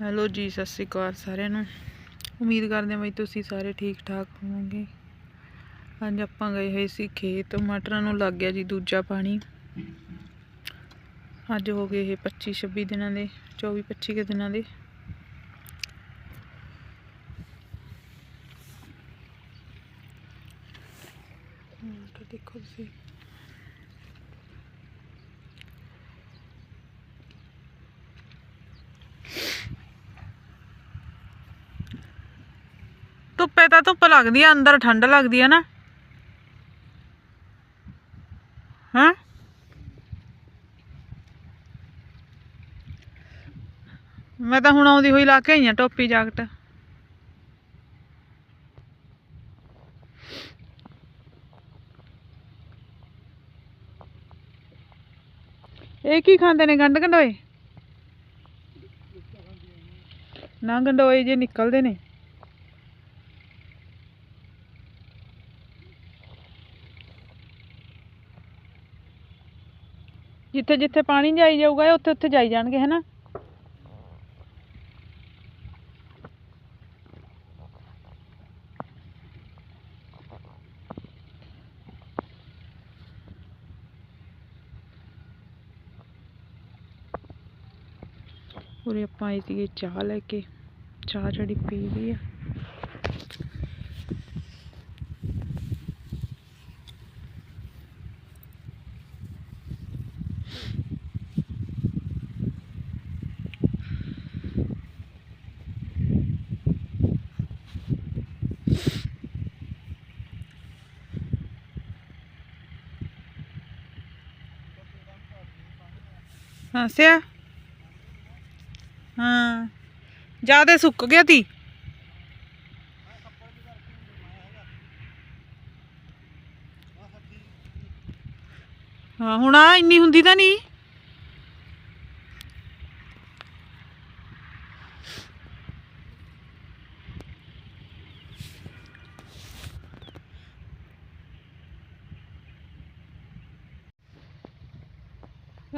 Hello ਜੀ, ਸਤਿ ਸ਼੍ਰੀ ਅਕਾਲ ਸਾਰਿਆਂ ਨੂੰ। ਉਮੀਦ ਕਰਦੇ ਹਾਂ ਬਈ ਤੁਸੀਂ ਸਾਰੇ ਠੀਕ ਠਾਕ ਹੋਵੋਗੇ। ਅੱਜ ਆਪਾਂ ਗਏ ਹੋਏ ਸੀ ਖੇਤ, ਮਟਰਾਂ ਨੂੰ ਲੱਗ ਗਿਆ ਜੀ ਦੂਜਾ ਪਾਣੀ। ਅੱਜ ਹੋ ਗਏ ਇਹ 25 26 ਦਿਨਾਂ ਦੇ 24 25 ਕੁ ਦਿਨਾਂ ਦੇ। ਦੇਖੋ ਤੁਸੀਂ। ਧੁੱਪੇ ਤਾਂ ਧੁੱਪ ਲੱਗਦੀ ਆ, ਅੰਦਰ ਠੰਡ ਲੱਗਦੀ ਆ ਨਾ। ਹਾਂ? ਮੈਂ ਤਾਂ ਹੁਣ ਆਉਂਦੀ ਹੋਈ ਲਾ ਕੇ ਆਈ ਆ, ਟੋਪੀ, ਜਾਕਟ। ਇਹ ਕੀ ਖਾਂਦੇ ਨੇ ਗੰਡ ਗੰਡੋਏ ਨਾ ਗੰਡੋਏ ਜੇ ਨਿਕਲਦੇ ਨੇ। ਜਿੱਥੇ ਜਿੱਥੇ ਪਾਣੀ ਜਾਈ ਜਾਊਗਾ ਉੱਥੇ ਉੱਥੇ ਜਾਈ ਜਾਣਗੇ, ਹੈਨਾ? ਉਰੇ ਆਪਾਂ ਆਏ ਸੀਗੇ ਚਾਹ ਲੈ ਕੇ। ਚਾਹ ਜਿਹੜੀ ਪੀ ਲਈ ਆ। ਹਾਂ ਹਾਂ। ਜ਼ਿਆਦਾ ਸੁੱਕ ਗਿਆ ਤੀ। ਹਾਂ ਹੁਣ ਆ ਇੰਨੀ ਹੁੰਦੀ ਤਾਂ ਨਹੀਂ।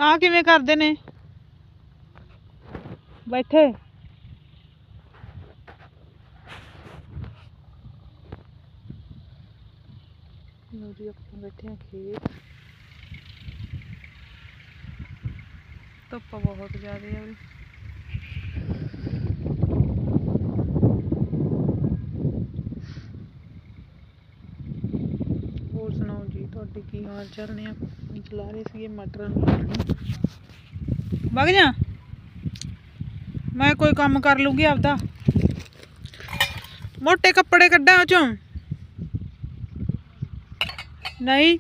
ਆ ਕਿਵੇਂ ਕਰਦੇ ਨੇ? ਬੈਠੇ। ਲੋ ਜੀ, ਆਪਾਂ ਬੈਠੇ ਆ ਖੇਤ। ਧੁੱਪ ਬਹੁਤ ਜ਼ਿਆਦਾ ਹੈ ਉਰੇ ਹੋਰ ਸੁਣਾਓ ਜੀ, ਤੁਹਾਡੇ ਕੀ ਹਾਲ ਚਾਲ ਨੇ? ਚਲਾ ਰਹੇ ਸੀਗੇ ਮਟਰ ਨੂੰ ਵਗ ਜਾ। ਮੈਂ ਕੋਈ ਕੰਮ ਕਰ ਲੂੰਗੀ ਆਪਦਾ। ਮੋٹے ਕੱਪੜੇ ਕੱਢਾਂ ਉਹ ਚੋਂ। ਨਹੀਂ।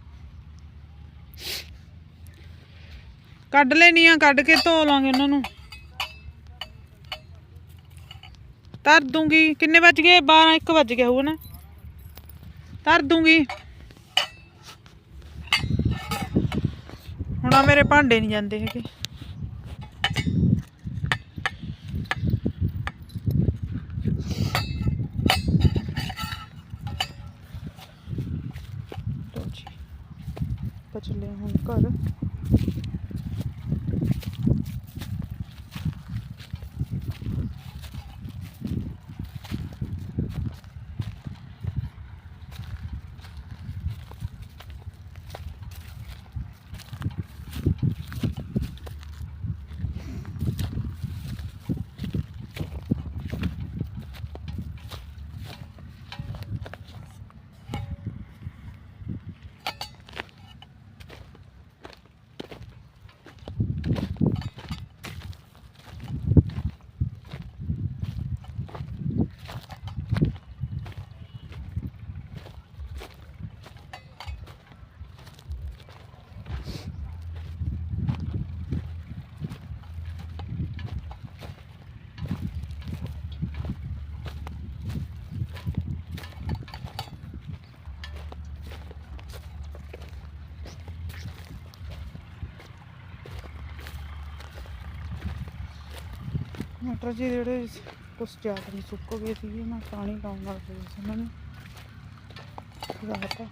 ਕੱਢ ਲੈਣੀ ਆ, ਕੱਢ ਕੇ ਧੋ ਲਾਂਗੇ ਉਹਨਾਂ ਨੂੰ। ਧਰ ਦੂੰਗੀ। ਕਿੰਨੇ ਵੱਜ ਗਏ? 12 1 ਵੱਜ ਗਿਆ ਹੋਊਗਾ ਨਾ। ਧਰ ਦੂੰਗੀ। ਹੁਣ ਆ ਮੇਰੇ ਭਾਂਡੇ ਨਹੀਂ ਜਾਂਦੇ ਹੈਗੇ। ਲਓ ਜੀ ਆਪਾਂ ਚੱਲੇ ਹਾਂ ਹੁਣ ਘਰ। ਮਟਰ ਜੀ ਜਿਹੜੇ ਕੁਛ ਜ਼ਿਆਦਾ ਨਹੀਂ ਸੁੱਕ ਗਏ ਸੀਗੇ, ਮੈਂ ਪਾਣੀ ਪਾਉਣ ਲੱਗ ਪਈ ਸੀ ਉਹਨਾਂ ਨੂੰ। ਰਾਤ